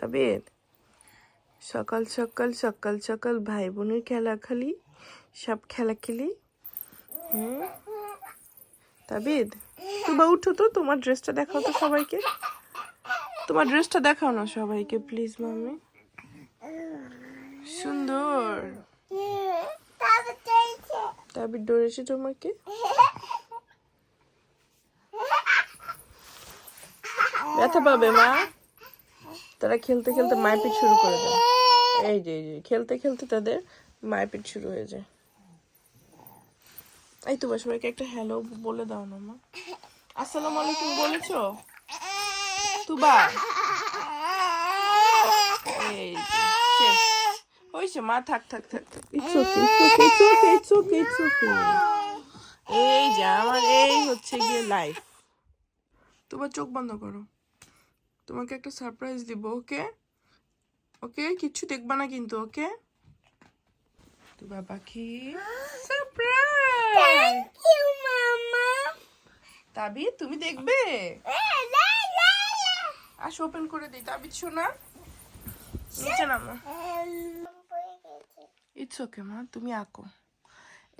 তাবিদ সকাল সকাল সকাল সকাল ভাই বোনের খেলা খালি, সব খেলা খেলি। হুম? তাবিদ, তুবা উঠো তো, তোমার ড্রেসটা দেখাও তো সবাইকে। তোমার ড্রেসটা দেখাও না সবাইকে প্লিজ মামি সুন্দর। তাবিদ ডরেছে তোমাকে। ব্যথা পাবে, মা? তারা খেলতে খেলতে মারপিট শুরু করে দেয়। এই যে এই যে, খেলতে খেলতে তাদের মারপিট শুরু হয়ে যায়। এই তো সবাইকে একটা হ্যালো বলে দাও না, মা। আসসালামু আলাইকুম, বলেছ? তুবা। এই। হয়েছে, মা, থাক থাক থাক ইটস এই যে, আমার এই হচ্ছে গিয়ে লাইফ তোমার চোখ বন্ধ করো। তোমাকে একটা সারপ্রাইজ দিব ওকে ওকে কিচ্ছু দেখবা না কিন্তু ওকে তো বাবা কি? সারপ্রাইজ তাবি তুমি দেখবে? আস ওপেন করে দিই। তাবি শোনা। নিচে নামো। ইটস ওকে মা তুমি আঁকো।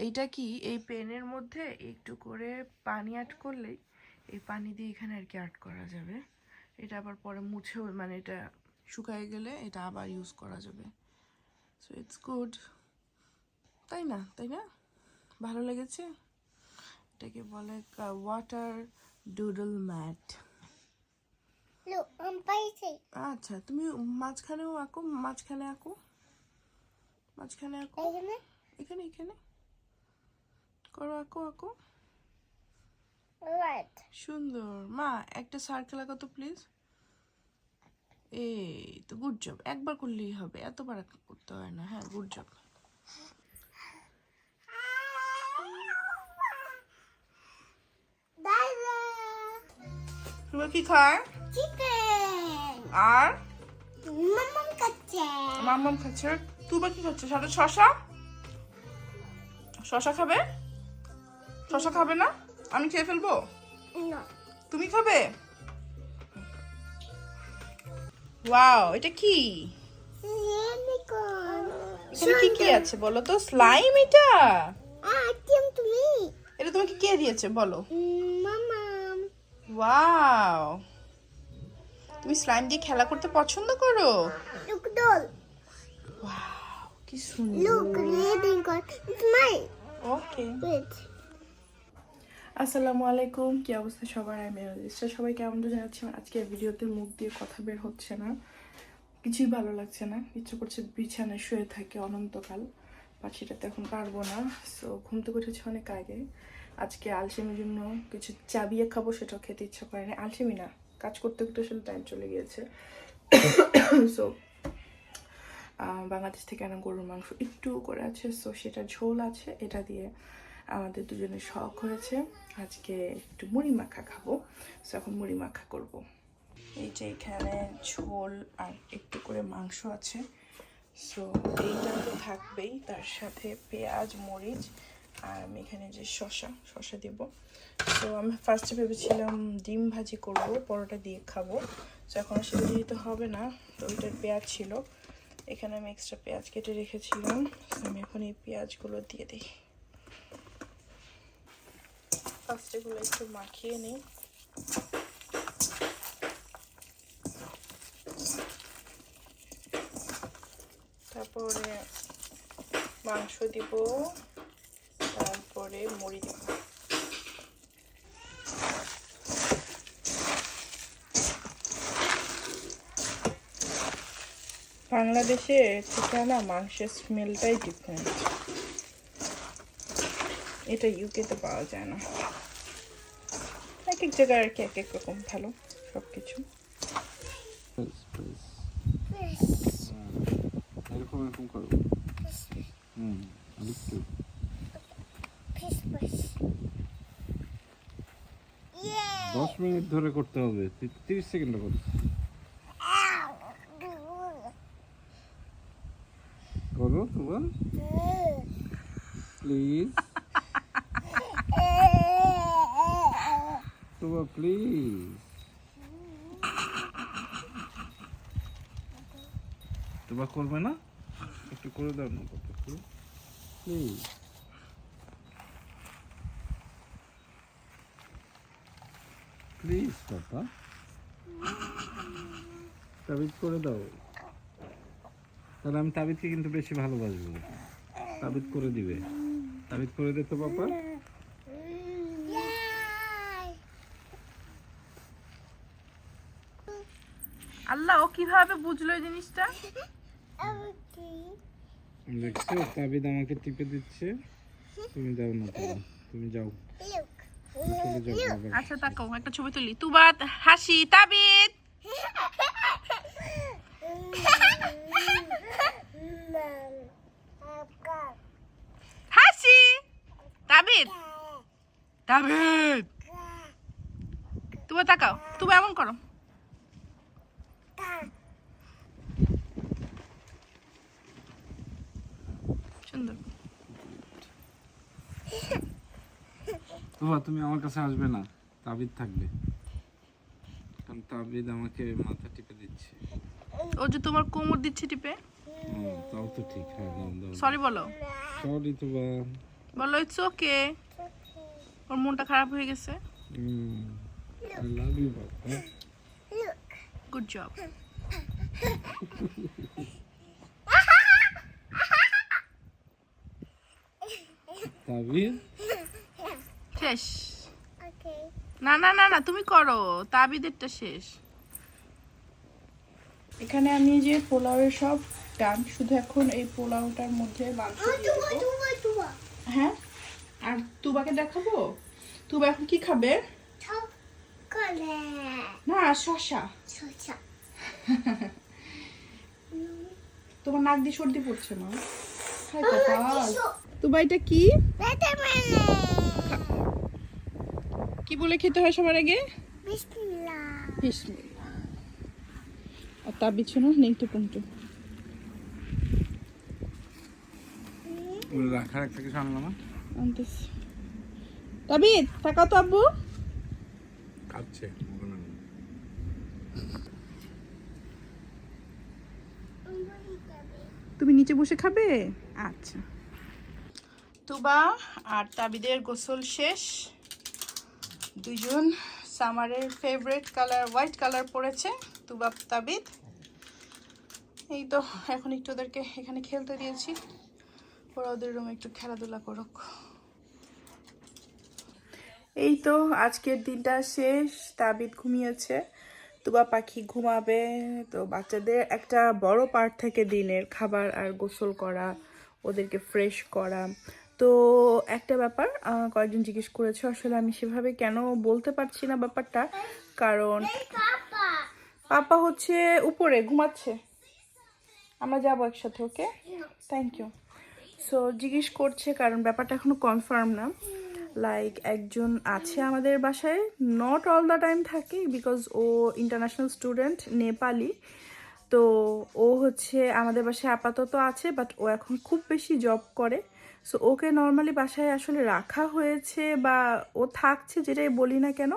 এইটা কি এই পেনের মধ্যে একটু করে পানি অ্যাড করলেই এই পানি দিয়ে এখানে আর কি আর্ট করা যাবে? এটা আবার পরে মুছেও মানে এটা শুকায় গেলে এটা আবার ইউজ করা যাবে। সো ইটস গুড তাই না? তাই না? ভালো লেগেছে? এটাকে বলে ওয়াটার ডুডল ম্যাট আচ্ছা তুমি মাঝখানেও আঁকো মাঝখানে আঁকো। মাঝখানে আঁকো। এখানে এখানে। করো আঁকো আঁকো। সুন্দর। মা একটা সার্কেল আঁকো তো প্লিজ এই তো গুড জব একবার করলেই হবে। এতবার করতে হয় না। হ্যাঁ গুড জব তুমি কি খায়? আর? মাম্মাম খাচ্ছে। তুবা কি খাচ্ছে? সাথে শশা? শশা খাবে? শশা খাবে না? আমি খেয়ে ফেলব? তুমি খাবে? ওয়াও এটা কি? এখানে কি কি আছে বলো তো? স্লাইম এটা? তুমি? এটা তোমাকে কে দিয়েছে বলো? মামা। ওয়াও। তুমি স্লাইম দিয়ে খেলা করতে পছন্দ করো? Doll. ওয়াও কি সুন্দর। Reading on. It's mine. ওকে. আসসালামু আলাইকুম, কি অবস্থা সবার? আমি রেজিস্টার সবাই কেমন তো জানাচ্ছি? আজকে ভিডিওতে মুখ দিয়ে কথা বের হচ্ছে না। কিছুই ভালো লাগছে না। ইচ্ছে করছে বিছানায় শুয়ে থাকে, অনন্তকাল। পাখিটাতে এখন পারব না। সো ঘুম থেকে উঠেছে অনেক আগে। আজকে আলসেমির জন্য কিছু চাবিয়ে খাব, সেটাও খেতে ইচ্ছা করে না। আলসেমি না, কাজ করতে করতে আসলে টাইম চলে গিয়েছে। সো বাংলাদেশ থেকে আনা গরুর মাংস একটু করে আছে। সো সেটা ঝোল আছে, এটা দিয়ে আমাদের দুজনের শখ হয়েছে। আজকে একটু মুড়ি মাখা খাব। সো এখন মুড়ি মাখা করব। এই যে এখানে ঝোল আর একটু করে মাংস আছে। সো এইটা তো থাকবেই। তার সাথে পেঁয়াজ, মরিচ আর আমি এখানে যে শশা শশা দেব। তো আমি ফার্স্টে ভেবেছিলাম ডিম ভাজি করব, পরোটা দিয়ে খাব। তো এখন সেটা যেহেতু হবে না। তো ওইটার পেঁয়াজ ছিল। এখানে আমি এক্সট্রা পেঁয়াজ কেটে রেখেছিলাম। আমি এখন এই পেঁয়াজগুলো দিয়ে দিই। ফার্স্ট এগুলো একটু মাখিয়ে নিই। তারপরে মাংস দিব, তারপরে মুড়ি দিব। বাংলাদেশে থেকে না মাংসের স্মেলটাই ডিফারেন্ট এটা ইউকেতে পাওয়া যায় না। এক জায়গায় আর কি এক এক রকম ভালো সব কিছু please. এরকম এরকম করো। হুম. দশ মিনিট ধরে করতে হবে তিরিশ সেকেন্ড করো করো তোমার। প্লিজ তোমার প্লিজ তোমরা করবে না? একটু করে দাও না কত প্লিজ প্লিজ পাপা তাবিজ করে দাও। তাহলে আমি তাবিজকে কিন্তু বেশি ভালোবাসবো। তাবিজ করে দিবে। তাবিজ করে দে তো পাপা কীভাবে বুঝলো এই জিনিসটা? দেখছ তাবিদ আমাকে টিপে দিচ্ছে। তুমি দাও না তুমি যাও। যাও আচ্ছা তাকাও একটা ছবি তুলি। তুবা হাসি তাবিদ! হাসি! তাবিদ! তাবিদ! তুবা তাকাও তুবা এমন করো। সুন্দর। তোমা তুমি আমার কাছে আসবে না। তাবিদ থাকবে। কারণ তাবিদ আমাকে মাথা টিপে দিচ্ছে। ও যে তোমার কোমর দিচ্ছে টিপে? তাও তো ঠিক হ্যাঁ দাও দাও। সরি বলো। সরি তো বা বলো ইটস ওকে ওর মনটা খারাপ হয়ে গেছে। আই লাভ ইউ বাবা। গুড জব তাবিদ শেষ Okay. না না না না তুমি করো তাবিদেরটা শেষ। এখানে আমি যে পোলাওয়ের সব ডান শুধু এখন এই পোলাওটার মধ্যে মাংস হ্যাঁ? আর তুবাকে দেখাবো? তুবা এখন কি খাবে? না শশা. তোমার নাক দিয়ে সর্দি পড়ছে না হাই কপাল তুবা এটা কি. কি বলে খেতে হয় সবার আগে? আর তার বিছানো নেই তো পন্টু। রাখার একটা কিছু আনলো আনতেছি। তাবিদ তাকাও তো আব্বু। খাচ্ছে তুমি নিচে বসে খাবে? আচ্ছা। তুবা আর তাবিদের গোসল শেষ। দুজন সামারের ফেভারিট কালার হোয়াইট কালার পরেছে, তুবা তাবিদ। এই তো, এখন একটু ওদেরকে এখানে খেলতে দিয়েছি। ওরা ওদের রুমে একটু খেলাধুলা করুক। এই তো, আজকের দিনটা শেষ। তাবিদ ঘুমিয়েছে। তুবা পাখি ঘুমাবে। তো বাচ্চাদের একটা বড় পার্ট থাকে দিনের, খাবার আর গোসল করা, ওদেরকে ফ্রেশ করা। তো একটা ব্যাপার কয়েকজন জিজ্ঞেস করেছে আসলে আমি সেভাবে কেন বলতে পারছি না ব্যাপারটা। কারণ পাপা হচ্ছে উপরে, ঘুমাচ্ছে। আমরা যাব একসাথে, ওকে? থ্যাংক ইউ সো জিজ্ঞেস করছে কারণ ব্যাপারটা এখনও কনফার্ম না। লাইক একজন আছে আমাদের বাসায় নট অল দ্য টাইম থাকে বিকজ ও ইন্টারন্যাশনাল স্টুডেন্ট নেপালি। তো ও হচ্ছে আমাদের বাসায় আপাতত আছে বাট ও এখন খুব বেশি জব করে। সো ওকে নর্মালি বাসায় আসলে রাখা হয়েছে বা ও থাকছে যেটাই বলি না কেন,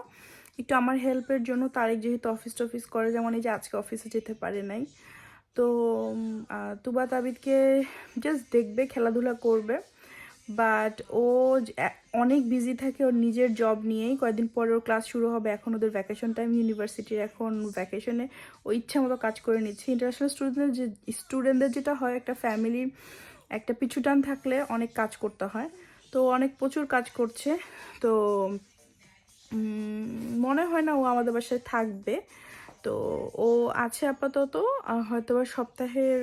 একটু আমার হেল্পের জন্য তারেক যেহেতু অফিস টফিস করে, যেমন এই যে আজকে অফিসে যেতে পারে নাই। তো তুবা তাবিদকে জাস্ট দেখবে, খেলাধুলা করবে। বাট ও অনেক বিজি থাকে ওর নিজের জব নিয়েই। কয়েকদিন পরে ওর ক্লাস শুরু হবে, এখন ওদের ভ্যাকেশন টাইম ইউনিভার্সিটির এখন ভ্যাকেশনে ও ইচ্ছা মতো কাজ করে নিচ্ছে। ইন্টারন্যাশনাল স্টুডেন্টদের যে স্টুডেন্টদের যেটা হয়, একটা ফ্যামিলির একটা পিছুটান থাকলে অনেক কাজ করতে হয়। তো অনেক প্রচুর কাজ করছে। তো মনে হয় না ও আমাদের বাসায় থাকবে। তো ও আছে আপাতত। হয়তো সপ্তাহের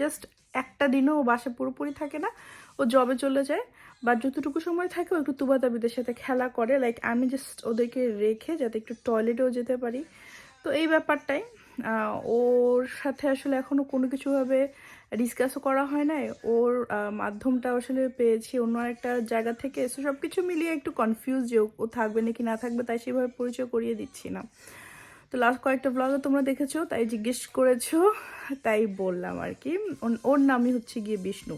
জাস্ট একটা দিনও ও বাসা পুরোপুরি থাকে না। ও জবে চলে যায়। বা যতটুকু সময় থাকে ও একটু তুবা তাবিদের সাথে খেলা করে। লাইক আমি জাস্ট ওদেরকে রেখে যাতে একটু টয়লেটেও যেতে পারি। তো এই ব্যাপারটাই। ওর সাথে আসলে এখনও কোনো কিছুভাবে ডিসকাসও করা হয় নাই। ওর মাধ্যমটা আসলে পেয়েছি অন্য একটা জায়গা থেকে। সো সব কিছু মিলিয়ে একটু কনফিউজ যে ও থাকবে নাকি না থাকবে তাই সেভাবে পরিচয় করিয়ে দিচ্ছি না। তো লাস্ট কয়েকটা ব্লগে তোমরা দেখেছ, তাই জিজ্ঞেস করেছ, তাই বললাম আর কি। ওর নামই হচ্ছে গিয়ে বিষ্ণু।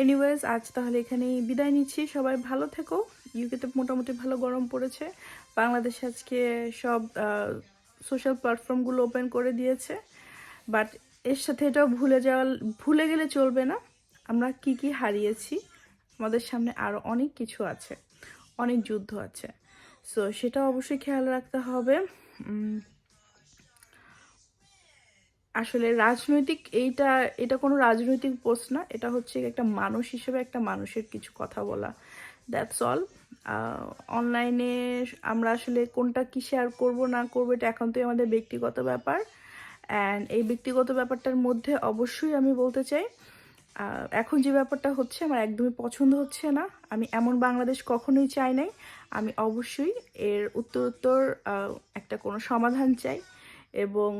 এনিওয়েজ আজ তাহলে এখানেই বিদায় নিচ্ছি। সবাই ভালো থেকো। ইউকেতে মোটামুটি ভালো গরম পড়েছে। বাংলাদেশে আজকে সব সোশ্যাল প্ল্যাটফর্মগুলো ওপেন করে দিয়েছে বাট এর সাথে এটাও ভুলে যাওয়া, ভুলে গেলে চলবে না। আমরা কি কি হারিয়েছি, আমাদের সামনে আরও অনেক কিছু আছে, অনেক যুদ্ধ আছে। সো সেটা অবশ্যই খেয়াল রাখতে হবে। আসলে রাজনৈতিক এইটা, এটা কোনো রাজনৈতিক পোস্ট না, এটা হচ্ছে একটা মানুষ হিসেবে একটা মানুষের কিছু কথা বলা। দ্যাটস অল অনলাইনে আমরা আসলে কোনটা কি শেয়ার করব, না করব, এটা এখন তো আমাদের ব্যক্তিগত ব্যাপার. অ্যান্ড এই ব্যক্তিগত ব্যাপারটার মধ্যে অবশ্যই আমি বলতে চাই এখন যে ব্যাপারটা হচ্ছে, আমার একদমই পছন্দ হচ্ছে না। আমি এমন বাংলাদেশ কখনোই চাই নাই। আমি অবশ্যই এর উত্তর উত্তর একটা কোনো সমাধান চাই এবং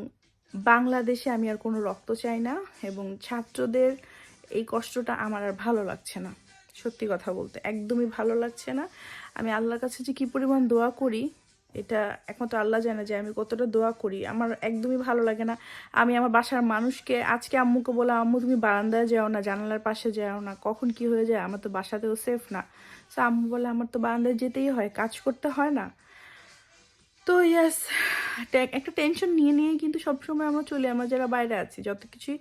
বাংলাদেশে আমি আর কোনো রক্ত চাই না এবং ছাত্রদের এই কষ্টটা আমার আর ভালো লাগছে না। সত্যি কথা বলতে। একদমই ভালো লাগছে না। আমি আল্লাহর কাছে যে কী পরিমাণ দোয়া করি, এটা একমাত্র আল্লাহ জানে যে আমি কতটা দোয়া করি। আমার একদমই ভালো লাগে না। আমি আমার বাসার মানুষকে, আজকে আম্মুকে বলে আম্মু, তুমি বারান্দায় যাও না, জানালার পাশে যাও না। কখন কি হয়ে যায়? আমার তো বাসাতেও সেফ না। তো আম্মু বলে আমার তো বারান্দায় যেতেই হয়, কাজ করতে হয় না। তো ইয়াস একটা টেনশন নিয়ে নিয়ে কিন্তু সবসময় আমরা চলে, আমরা যারা বাইরে আছি, যত কিছুই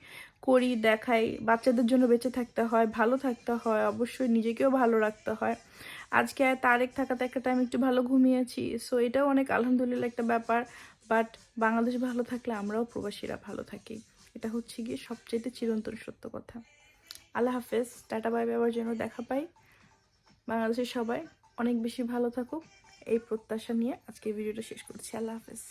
করি, দেখাই, বাচ্চাদের জন্য বেঁচে থাকতে হয়, ভালো থাকতে হয়, অবশ্যই নিজেকেও ভালো রাখতে হয়। আজকে তারেক থাকাতে একটা টাইম একটু ভালো ঘুমিয়েছি সো এটাও অনেক আলহামদুলিল্লাহ একটা ব্যাপার বাট বাংলাদেশ ভালো থাকলে আমরাও প্রবাসীরা ভালো থাকি। এটা হচ্ছে গিয়ে সবচেয়ে চিরন্তন সত্য কথা। আল্লাহ হাফেজ, টাটা বাই বাবার জন্য দেখা পাই। বাংলাদেশের সবাই অনেক বেশি ভালো থাকুক। এই প্রত্যাশা নিয়ে আজকে ভিডিওটা শেষ করছি। আল্লাহ হাফেজ।